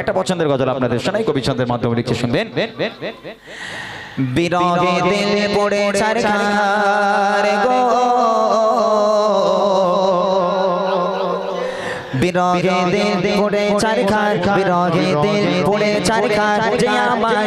একটা পছন্দের গজল আপনাদের শোনাই, কবি ছন্দের মাধ্যমে লিখে শুনবেন। বিরহে দিল পড়ে ছারখার গো। বিরহে দিল পড়ে ছারখার বিরহে দিল পড়ে ছারখার যে আমার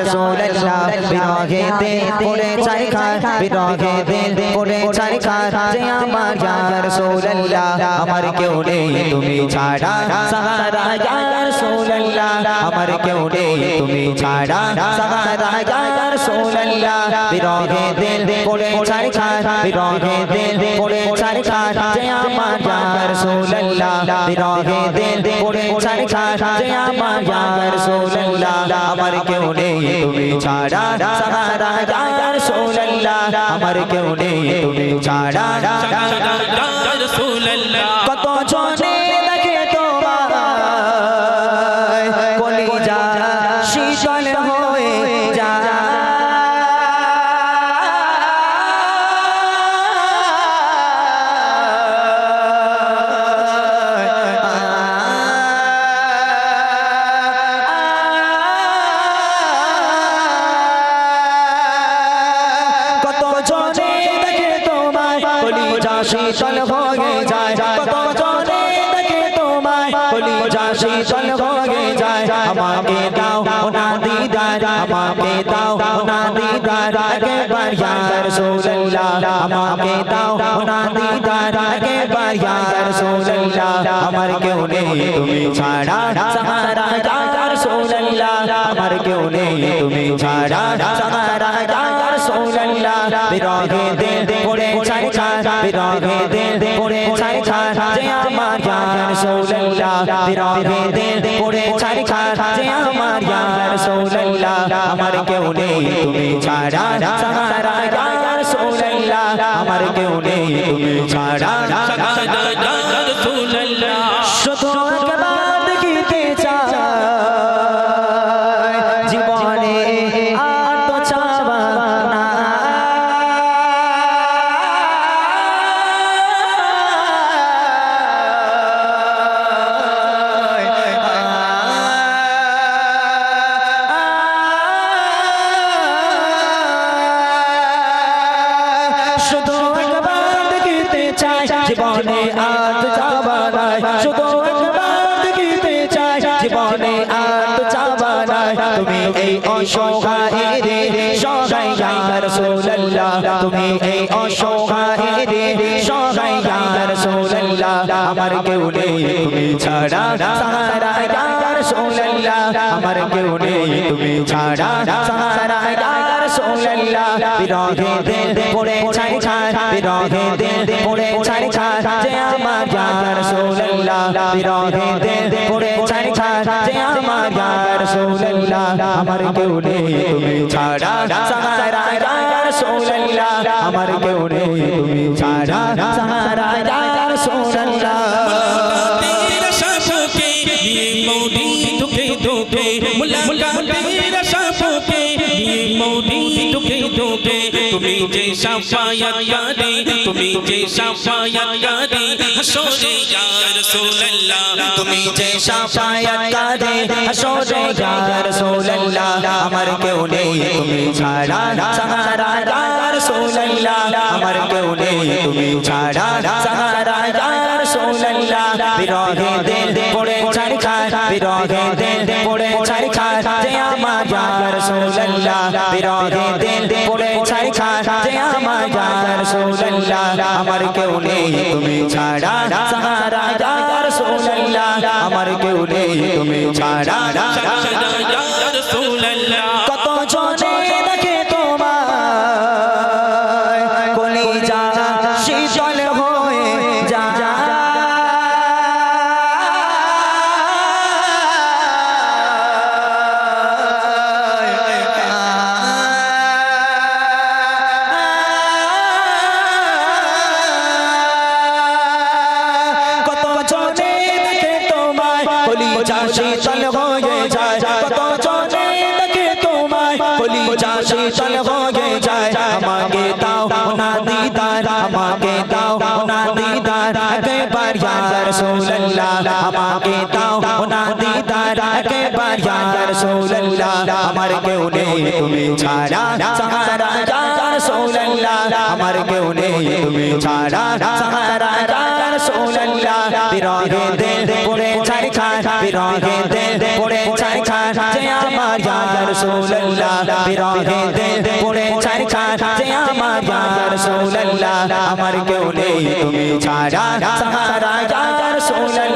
রাসূলুল্লাহ বিরহে দিল পড়ে ছারখার বিরহে দিল পড়ে ছারখার যে আমার রাসূলুল্লাহ আমার কেউ নেই তুমি ছাড়া সাহারা ইয়া রাসূলুল্লাহ আমার কেউ নেই তুমি ছাড়া সাহারা ইয়া রাসূলুল্লাহ বিরহে দিল পড়ে ছারখার বিরহে দিল পড়ে ছারখার যে আমার রাসূলুল্লাহ বিরহে দিল পড়ে ছারখার যে আমার রাসূলুল্লাহ আমার কেউ নেই তুমি ছাড়া সাহারা শীতল হয়ে যায়। কত জনে দেখে তোমায়। কলিজা শীতল হয়ে যায়। আমাকে দাও না দিদার। আমাকে দাও না দিদার। একবার ইয়া রাসূলুল্লাহ আমাকে দাও না দিদার। একবার ইয়া রাসূলুল্লাহ আমার কেউ নেই তুমি ছাড়া সাহারা ইয়া রাসূলুল্লাহ আমার কেউ নেই তুমি ছাড়া সাহারা ইয়া রাসূলুল্লাহ বিরহে দিল পড়ে রাসূলুল্লাহ বিরহে পড়ে ছাই ছাই যে আমার ইয়া রাসূলুল্লাহ আমার কেউ নেই, তুমি ছাড়া সাহারা ইয়া রাসূলুল্লাহ আমার কেউ নেই, তুমি ছাড়া শুধু একবার অসহায় রে সহায় ইয়া রাসূলুল্লাহ আমার কেউ নেই তুমি ছাড়া। সাহারা ইয়া রাসূলুল্লাহ আমার কেউ নেই তুমি ছাড়া। সাহারা ইয়া রাসূলুল্লাহ বিরহে দিল পড়ে ছাই ছাই বিরহে দিল পড়ে ছাই ছাই আমার ইয়া রাসূলুল্লাহ বিরহে পড়ে ছাই ছাই আমার কেউ নেই, তুমি ছাড়া সাহারা সোনাল্লা আমার কেউ নেই, তুমি ছাড়া সাহারা সোনাল্লা তুমি যে সাফায়াত তুমি যে সাফায়াত হাসরে ইয়া রাসূলুল্লাহ। তুমি যে শাফায়াত করে হাসরে ইয়া রাসূলুল্লাহ। আমার কেউ নেই, তুমি ছাড়া সাহারা ইয়া রাসূলুল্লাহ। আমার কেউ নেই, তুমি ছাড়া সাহারা ইয়া রাসূলুল্লাহ। বিরহে পড়ে আমার কেউ নেই তুমি ছাড়া। সাহারা আমার কেউ নেই তুমি ছাড়া। রাসূলুল্লাহ, আমাকে দাও না দিদার একবার। ইয়া রাসূলুল্লাহ, আমার কেউ নেই, তুমি ছাড়া সাহারা ইয়া রাসূলুল্লাহ, আমার কেউ নেই, তুমি ছাড়া সাহারা ইয়া রাসূলুল্লাহ। বিরহে দিল পড়ে ছাড় খান বিরহে দিল পড়ে ছাড় খান যে আমার ইয়া রাসূলুল্লাহ। বিরহে দিল পড়ে ছাড় খান যে আমার ইয়া রাসূলুল্লাহ। আমার কেউ নেই, তুমি ছাড়া সাহারা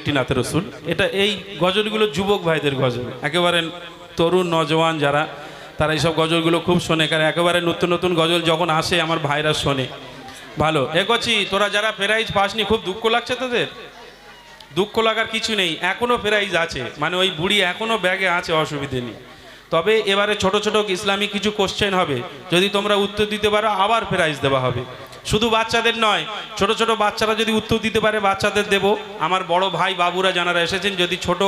একটি নাতের রসুল। এটা এই গজলগুলো যুবক ভাইদের গজল। একেবারে তরুণ, নজওয়ান যারা, তারা এইসব গজলগুলো খুব শোনে, কারণ একেবারে নতুন নতুন গজল যখন আসে, আমার ভাইরা শোনে। ভালো। এগোচ্ছি তোরা যারা প্রাইজ পাসনি, খুব দুঃখ লাগছে তোদের? দুঃখ লাগার কিছু নেই। এখনও প্রাইজ আছে। মানে ওই বুড়ি এখনও ব্যাগে আছে, অসুবিধে নেই। তবে এবারে ছোট ছোট ইসলামিক কিছু কোশ্চেন হবে। যদি তোমরা উত্তর দিতে পারো, আবার প্রাইজ দেওয়া হবে। শুধু বাচ্চাদের নয়, ছোট ছোট বাচ্চারা যদি উত্তর দিতে পারে, বাচ্চাদের দেব। আমার বড় ভাই, বাবুরা, যারা এসেছেন, যদি ছোট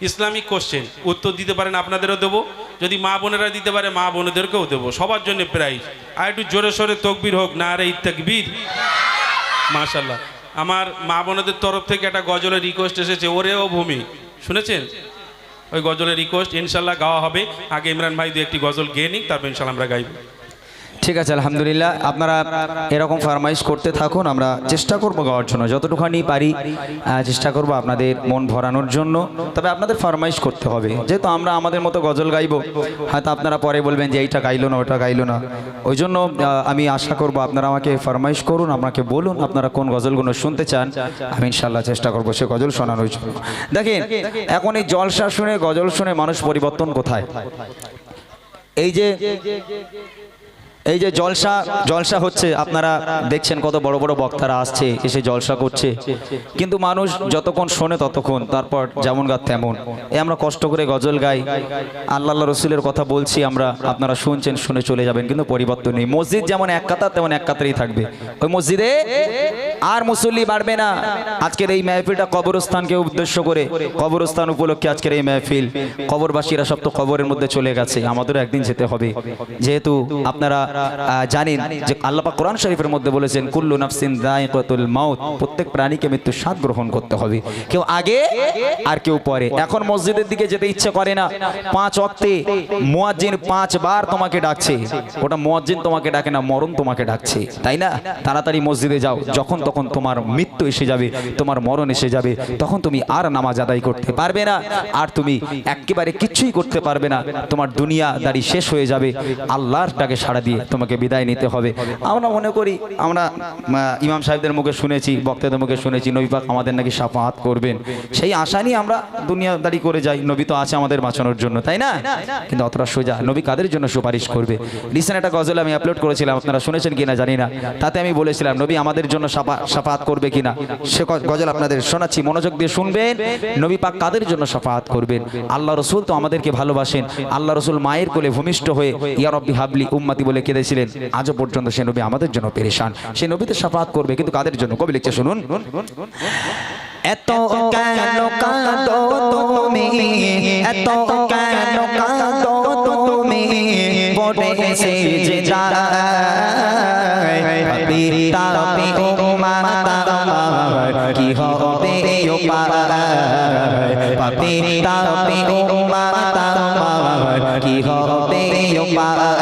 ইসলামিক কোশ্চেন উত্তর দিতে পারেন, আপনাদেরও দেবো। যদি মা বোনেরা দিতে পারে, মা বোনেদেরকেও দেবো। সবার জন্য প্রাইজ আর একটু জোরে সোরে তকবির হোক, না রে তকবির। মাশাল্লাহ আমার মা বোনদের তরফ থেকে একটা গজলের রিকোয়েস্ট এসেছে, ওরেও ভূমি। শুনেছেন? ওই গজলের রিকোয়েস্ট ইনশাল্লাহ গাওয়া হবে। আগে ইমরান ভাই দু একটি গজল গেয়ে নিক, তারপর ইনশাল্লাহ আমরা গাইব। ঠিক আছে, আলহামদুলিল্লাহ। আপনারা এরকম ফরমাইশ করতে থাকুন, আমরা চেষ্টা করব গাওয়ার জন্য। যতটুখানি পারি চেষ্টা করব আপনাদের মন ভরানোর জন্য। তবে আপনাদের ফরমাইশ করতে হবে। যেহেতু আমরা আমাদের মতো গজল গাইবো, হয়তো আপনারা পরে বলবেন যে, এইটা গাইলো না, ওটা গাইলো না। ওই জন্য আমি আশা করব আপনারা আমাকে ফরমাইশ করুন, আমাকে বলুন আপনারা কোন গজলগুলো শুনতে চান। আমি ইনশাল্লাহ চেষ্টা করব সে গজল শোনানোর জন্য। দেখেন, এখন এই জলসা শুনে, গজল শুনে মানুষ পরিবর্তন কোথায়? এই যে এই যে জলসা জলসা হচ্ছে, আপনারা দেখছেন কত বড় বড় বক্তারা আসছে, এসে জলসা করছে। কিন্তু মানুষ যতক্ষণ শোনে ততক্ষণ, তারপর যেমন গা তেমন। এ আমরা কষ্ট করে গজল গাই। আল্লাহ রসুলের কথা বলছি আমরা, আপনারা শুনছেন, শুনে চলে যাবেন, কিন্তু পরিবর্তন নেই। মসজিদ যেমন এক কাতার, তেমন এক কাতারেই থাকবে। ওই মসজিদে আর মুসল্লি বাড়বে না। আজকের এই মেহফিলটা কবরস্থানকে উদ্দেশ্য করে, কবরস্থান উপলক্ষে আজকের এই মেহফিল। কবরবাসীরা সব তো কবরের মধ্যে চলে গেছে, আমাদেরও একদিন যেতে হবে। যেহেতু আপনারা জানেন যে আল্লাপা কোরআন শরীফের মধ্যে বলেছেন, কুল্লু নাফসিন প্রত্যেক প্রাণীকে মৃত্যু স্বাদ গ্রহণ করতে হবে। কেউ আগে, আর কেউ পরে। এখন মসজিদের দিকে যেতে ইচ্ছে করে না। পাঁচ অক্তে মুয়াজ্জিন পাঁচবার তোমাকে ডাকছে। ওটা মুয়াজ্জিন তোমাকে ডাকে না, মরণ তোমাকে ডাকছে। তাই না? তাড়াতাড়ি মসজিদে যাও। যখন তখন তোমার মৃত্যু এসে যাবে, তোমার মরণ এসে যাবে। তখন তুমি আর নামাজ আদায় করতে পারবে না। আর তুমি একেবারে কিছুই করতে পারবে না। তোমার দুনিয়া দাড়ি শেষ হয়ে যাবে। আল্লাহর ডাকে সাড়া দিয়ে তোমাকে বিদায় নিতে হবে। আমরা মনে করি, আমরা ইমাম সাহেবদের মুখে শুনেছি, বক্তাদের মুখে শুনেছি, নবী পাক আমাদের নাকি সাফাহাত করবেন। সেই আশা নিয়ে আমরা দুনিয়াদারি করে যাই। নবী তো আছে আমাদের বাঁচানোর জন্য, তাই না? কিন্তু অতটা সোজা, নবী কাদের জন্য সুপারিশ করবে? রিসেন্ট একটা গজল আমি আপলোড করেছিলাম, আপনারা শুনেছেন কিনা জানি না। তাতে আমি বলেছিলাম, নবী আমাদের জন্য সাফা সাফাত করবে কিনা? সে গজল আপনাদের শোনাচ্ছি, মনোযোগ দিয়ে শুনবেন। নবী পাক কাদের জন্য সাফাত করবেন? আল্লাহ রসুল তো আমাদেরকে ভালোবাসেন। আল্লাহ রসুল মায়ের কোলে ভূমিষ্ঠ হয়ে, ইয়া রব্বি হাবলি উম্মাতি বলে কেঁদেছিলেন আজও পর্যন্ত সে নবী আমাদের জন্য পেরেশান। সে নবীতে সাফাত করবে, কিন্তু কাদের জন্য? কবি লিখছে, শুনুন। এত কেন কাঁদো তুমি? এত কেন কাঁদো তুমি? পড়ে এসে যে যায় পিতা পি ও মাতা কি হবে ও পায় পিতা পি ও মাতা কি হবে ও পায়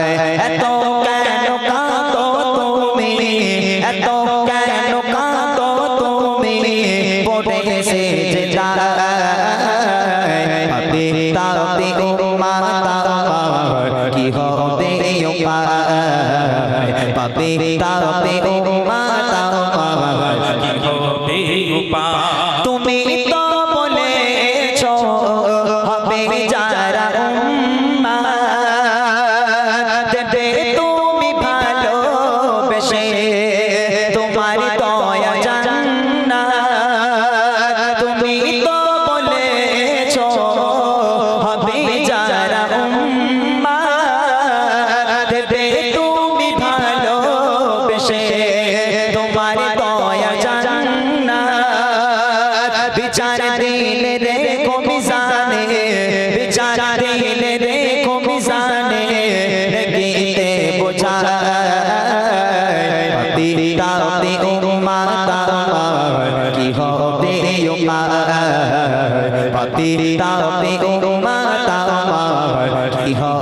হবে মাতা কি হয়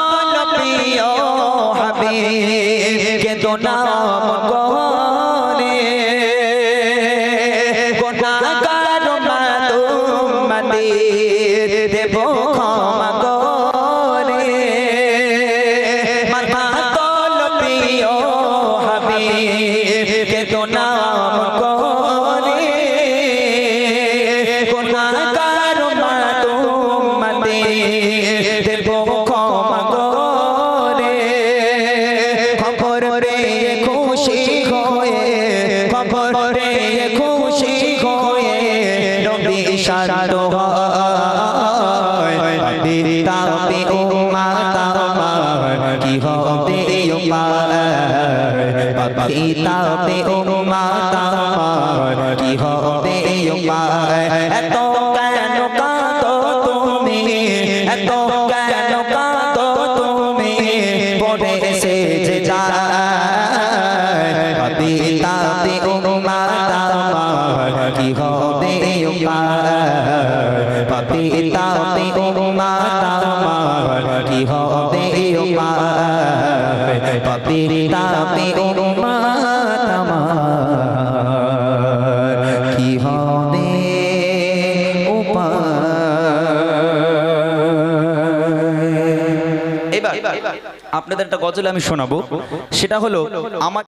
পাবে কেদো নাম গহনে। গোনাগার মা তোমাদের দেব ক্ষমা গরে মাতা তল কি হবে উপায় পিতা পে মাতা কি হবে এত কেন কাঁদো তুমি এত কেন কাঁদো তুমি পড়ে সে যে যায় পিতা পে মাতা কি হবে পিতা পিতা পে মাতা কি হবে এবার আপনাদের একটা গজল আমি শোনাবো। সেটা হলো আমার